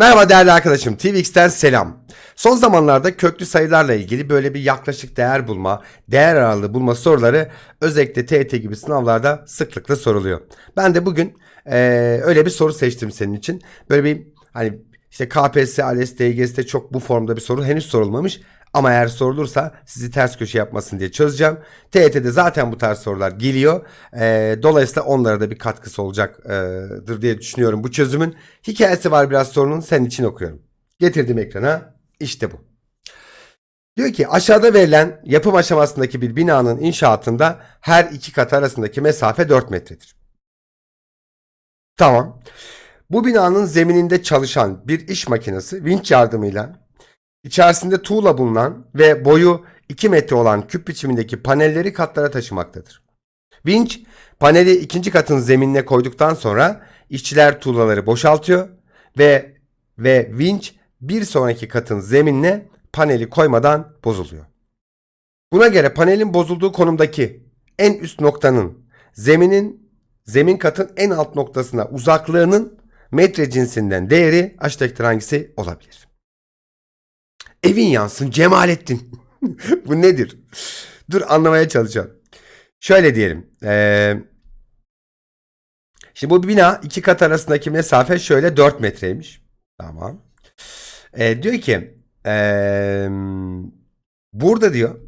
Merhaba değerli arkadaşım, TVX'ten selam. Son zamanlarda köklü sayılarla ilgili böyle bir yaklaşık değer bulma, değer aralığı bulma soruları özellikle TET gibi sınavlarda sıklıkla soruluyor. Ben de bugün eee, öyle bir soru seçtim senin için. Böyle bir hani işte KPSS, ALES, DGS'de çok bu formda bir soru henüz sorulmamış. Ama eğer sorulursa sizi ters köşe yapmasın diye çözeceğim. TET'de zaten bu tarz sorular geliyor. Ee, dolayısıyla onlara da bir katkısı olacaktır diye düşünüyorum bu çözümün. Hikayesi var biraz sorunun senin için okuyorum. Getirdim ekrana. İşte bu. Diyor ki aşağıda verilen yapım aşamasındaki bir binanın inşaatında her iki kat arasındaki mesafe 4 metredir. Tamam. Bu binanın zemininde çalışan bir iş makinesi vinç yardımıyla içerisinde tuğla bulunan ve boyu 2 metre olan küp biçimindeki panelleri katlara taşımaktadır. Vinç paneli ikinci katın zeminine koyduktan sonra işçiler tuğlaları boşaltıyor ve ve vinç bir sonraki katın zeminine paneli koymadan bozuluyor. Buna göre panelin bozulduğu konumdaki en üst noktanın zeminin zemin katın en alt noktasına uzaklığının metre cinsinden değeri aşağıdakiler hangisi olabilir? Evin yansın Cemalettin. Bu nedir? Dur anlamaya çalışacağım. Şöyle diyelim. Ee, şimdi bu bina iki kat arasındaki mesafe şöyle 4 metreymiş. Tamam. Ee, diyor ki ee, burada diyor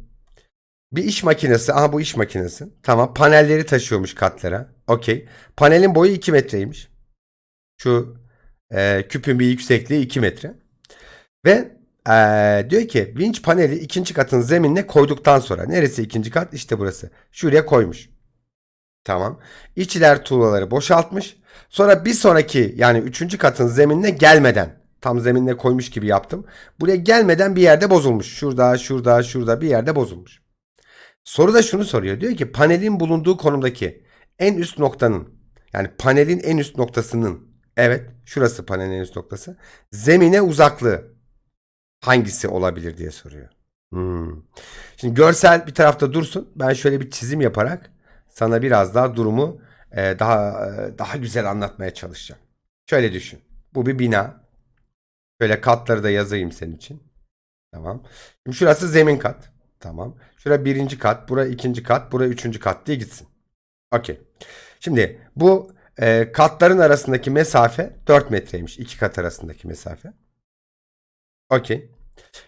bir iş makinesi. Aha bu iş makinesi. Tamam panelleri taşıyormuş katlara. Okey. Panelin boyu 2 metreymiş. Şu ee, küpün bir yüksekliği 2 metre. Ve ee, diyor ki vinç paneli ikinci katın zeminine koyduktan sonra neresi ikinci kat? İşte burası. Şuraya koymuş. Tamam. İçler tuğlaları boşaltmış. Sonra bir sonraki yani üçüncü katın zeminine gelmeden tam zeminine koymuş gibi yaptım. Buraya gelmeden bir yerde bozulmuş. Şurada, şurada, şurada bir yerde bozulmuş. Soru da şunu soruyor. Diyor ki panelin bulunduğu konumdaki en üst noktanın yani panelin en üst noktasının evet şurası panelin en üst noktası zemine uzaklığı hangisi olabilir diye soruyor. Hmm. Şimdi görsel bir tarafta dursun. Ben şöyle bir çizim yaparak sana biraz daha durumu e, daha e, daha güzel anlatmaya çalışacağım. Şöyle düşün. Bu bir bina. Şöyle katları da yazayım senin için. Tamam. Şimdi şurası zemin kat. Tamam. Şura birinci kat. Bura ikinci kat. Bura üçüncü kat diye gitsin. Okey. Şimdi bu e, katların arasındaki mesafe 4 metreymiş. iki kat arasındaki mesafe. Okey.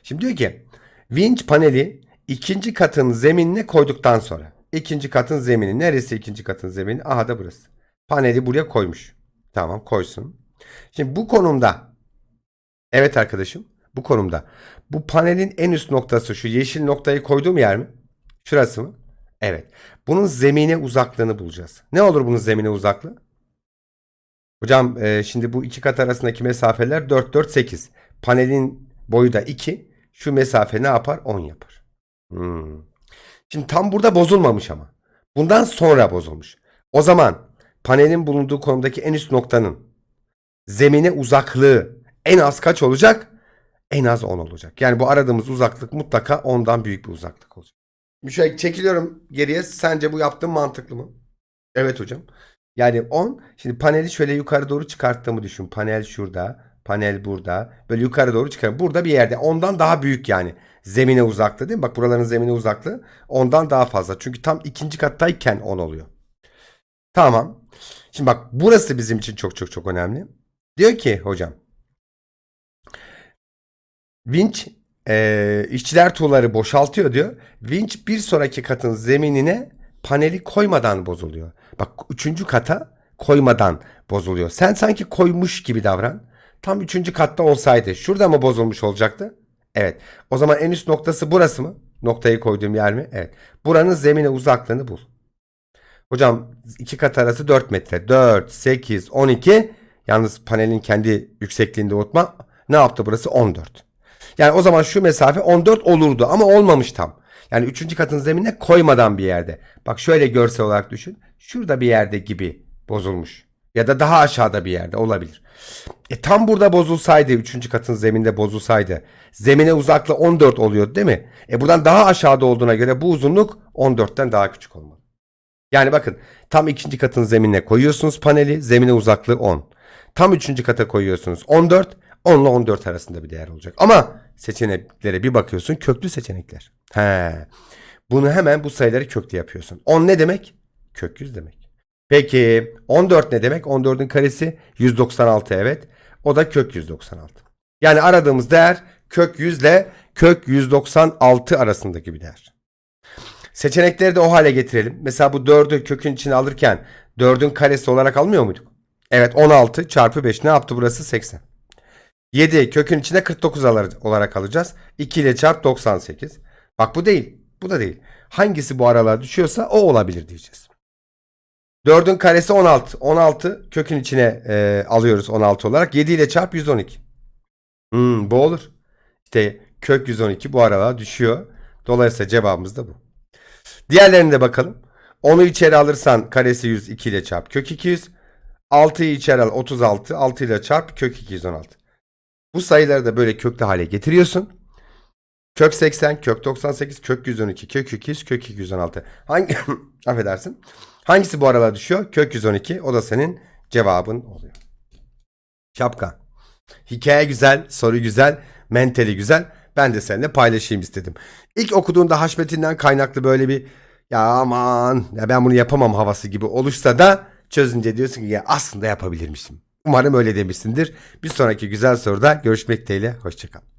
Şimdi diyor ki vinç paneli ikinci katın zeminine koyduktan sonra ikinci katın zemini neresi ikinci katın zemini? Aha da burası. Paneli buraya koymuş. Tamam koysun. Şimdi bu konumda evet arkadaşım bu konumda bu panelin en üst noktası şu yeşil noktayı koyduğum yer mi? Şurası mı? Evet. Bunun zemine uzaklığını bulacağız. Ne olur bunun zemine uzaklığı? Hocam e, şimdi bu iki kat arasındaki mesafeler 4 4 8. Panelin boyu da 2. Şu mesafe ne yapar? 10 yapar. Hmm. Şimdi tam burada bozulmamış ama. Bundan sonra bozulmuş. O zaman panelin bulunduğu konumdaki en üst noktanın zemine uzaklığı en az kaç olacak? En az 10 olacak. Yani bu aradığımız uzaklık mutlaka 10'dan büyük bir uzaklık olacak. Şöyle çekiliyorum geriye. Sence bu yaptığım mantıklı mı? Evet hocam. Yani 10. Şimdi paneli şöyle yukarı doğru çıkarttığımı düşün. Panel şurada. Panel burada. Böyle yukarı doğru çıkar. Burada bir yerde. Ondan daha büyük yani. Zemine uzaklığı değil mi? Bak buraların zemine uzaklığı ondan daha fazla. Çünkü tam ikinci kattayken 10 oluyor. Tamam. Şimdi bak burası bizim için çok çok çok önemli. Diyor ki hocam. Vinç e, işçiler tuğları boşaltıyor diyor. Vinç bir sonraki katın zeminine paneli koymadan bozuluyor. Bak üçüncü kata koymadan bozuluyor. Sen sanki koymuş gibi davran. Tam üçüncü katta olsaydı şurada mı bozulmuş olacaktı? Evet. O zaman en üst noktası burası mı? Noktayı koyduğum yer mi? Evet. Buranın zemine uzaklığını bul. Hocam iki kat arası 4 metre. 4, 8, 12. Yalnız panelin kendi yüksekliğinde unutma. Ne yaptı burası? 14. Yani o zaman şu mesafe 14 olurdu ama olmamış tam. Yani üçüncü katın zeminine koymadan bir yerde. Bak şöyle görsel olarak düşün. Şurada bir yerde gibi bozulmuş. Ya da daha aşağıda bir yerde olabilir. E tam burada bozulsaydı, üçüncü katın zeminde bozulsaydı zemine uzaklığı 14 oluyordu değil mi? E buradan daha aşağıda olduğuna göre bu uzunluk 14'ten daha küçük olmalı. Yani bakın tam ikinci katın zeminine koyuyorsunuz paneli zemine uzaklığı 10. Tam üçüncü kata koyuyorsunuz 14 10 ile 14 arasında bir değer olacak. Ama seçeneklere bir bakıyorsun köklü seçenekler. He. Bunu hemen bu sayıları köklü yapıyorsun. 10 ne demek? Kök 100 demek. Peki 14 ne demek? 14'ün karesi 196 evet. O da kök 196. Yani aradığımız değer kök 100 ile kök 196 arasındaki bir değer. Seçenekleri de o hale getirelim. Mesela bu 4'ü kökün içine alırken 4'ün karesi olarak almıyor muyduk? Evet 16 çarpı 5 ne yaptı burası? 80. 7 kökün içine 49 alır- olarak alacağız. 2 ile çarp 98. Bak bu değil. Bu da değil. Hangisi bu aralığa düşüyorsa o olabilir diyeceğiz. 4'ün karesi 16. 16 kökün içine e, alıyoruz 16 olarak. 7 ile çarp 112. Hmm, bu olur. İşte kök 112 bu aralığa düşüyor. Dolayısıyla cevabımız da bu. Diğerlerine de bakalım. 10'u içeri alırsan karesi 100 2 ile çarp kök 200. 6'yı içeri al 36. 6 ile çarp kök 216. Bu sayıları da böyle köklü hale getiriyorsun. Kök 80, kök 98, kök 112, kök 200, kök 216. Hangi affedersin? Hangisi bu aralığa düşüyor? Kök 112. O da senin cevabın oluyor. Şapka. Hikaye güzel, soru güzel, mentali güzel. Ben de seninle paylaşayım istedim. İlk okuduğunda Haşmet'inden kaynaklı böyle bir ya aman ya ben bunu yapamam havası gibi oluşsa da çözünce diyorsun ki ya aslında yapabilirmişim. Umarım öyle demişsindir. Bir sonraki güzel soruda görüşmek dileğiyle. Hoşçakal.